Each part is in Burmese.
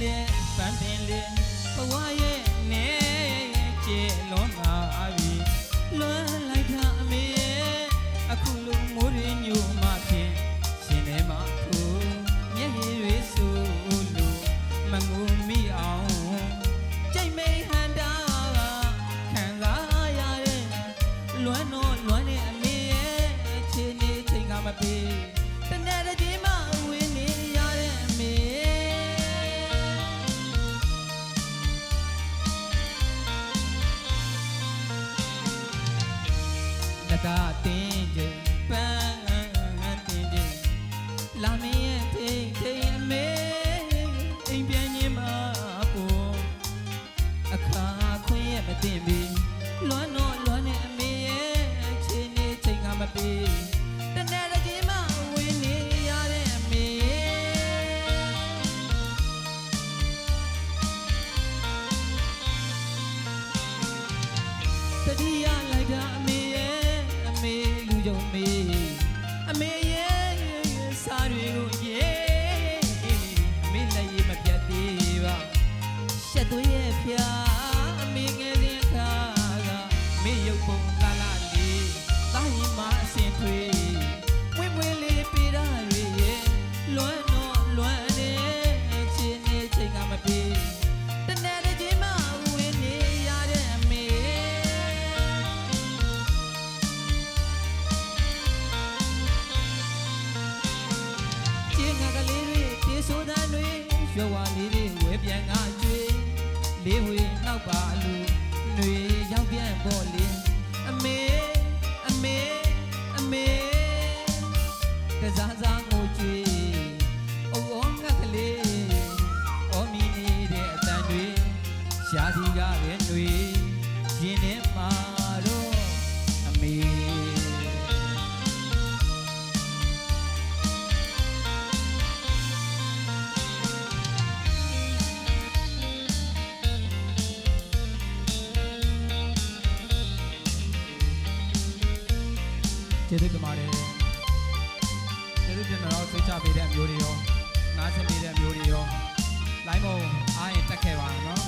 မ်းပင်လေပန်းပင်လေဘဝရဲ့နေကျေလုံးပါပြီလွမ်းလိုက်တာအမေရဲ့အခုလိုမိုးရင်းညိုမှဖြင့်ရှင်ထဲမှာထိုးမျက်ရည်တွေဆူလို့မငူမိအောင်ကြိတ်မိန်ဟန်တာခံစားရတဲ့လွမ်းတော့လွမ်းတဲ့အမေရဲ့ခြေနေချိန်ကမပြေတနေ့တစ်ချိန်မှ လကတင်းချိန်ပန်းတင်းချိန်လာမင်းရဲ့ထိန်ထိန်အမေအိမ်ပြန်ရင်မပေါ်အခါခွင့်ရဲ့မတင်ပြီလွမ်းတော့လွမ်းနေအမေရဲ့ချင်းနေချိန်ကမပြေ ရှက်သွေး ပါလူຫນွေရောက်ပြန်ပေါ်လေ ကျေးဇူးတင်ပါတယ်ကျေးဇူးတင်တော့စိတ်ချပေးတဲ့အမျိုးတွေရောနားဆင်ပေးတဲ့အမျိုးတွေရောလိုင်းမုံအားရင်တက်ခဲ့ပါနော်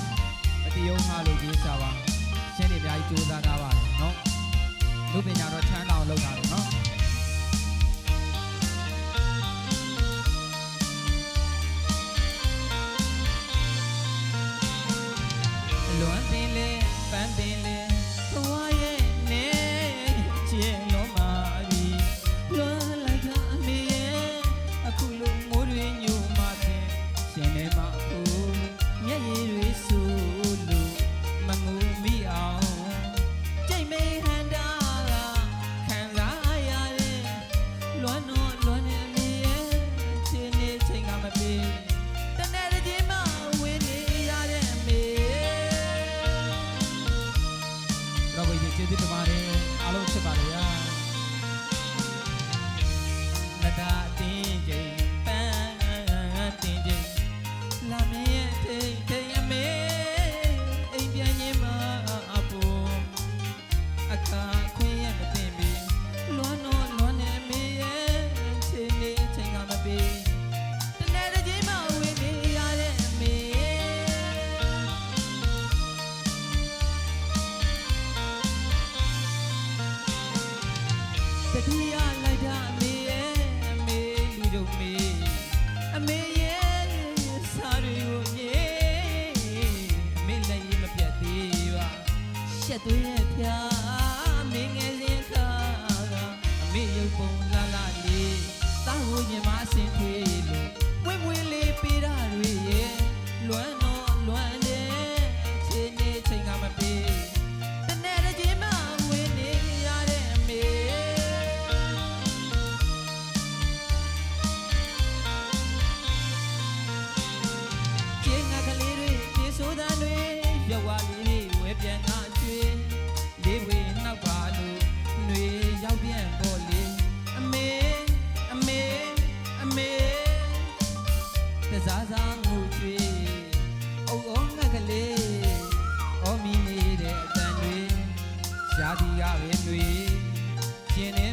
မတိယုံမှာလို့ကြီးစားပါရှင်းနေအများကြီးကြိုးစားထားပါတယ်နော်လူပညာတော့ချမ်းသာအောင်လုပ်တာလို့နော်လွမ်းပင်လေပန်းပင်လေဘဝရဲ့ မျ တတိယလိုက်တာအမေရဲ့အမေလူကြုံမေအမေရဲ့စားတွေကိုညေအမေလည်းရေမပြတ်သေးပါရှက်သွေးရဲ့ဖျား နေတဲ့အတန်တွေရှားဒီကပဲຫນွေကျင်းနေမှာ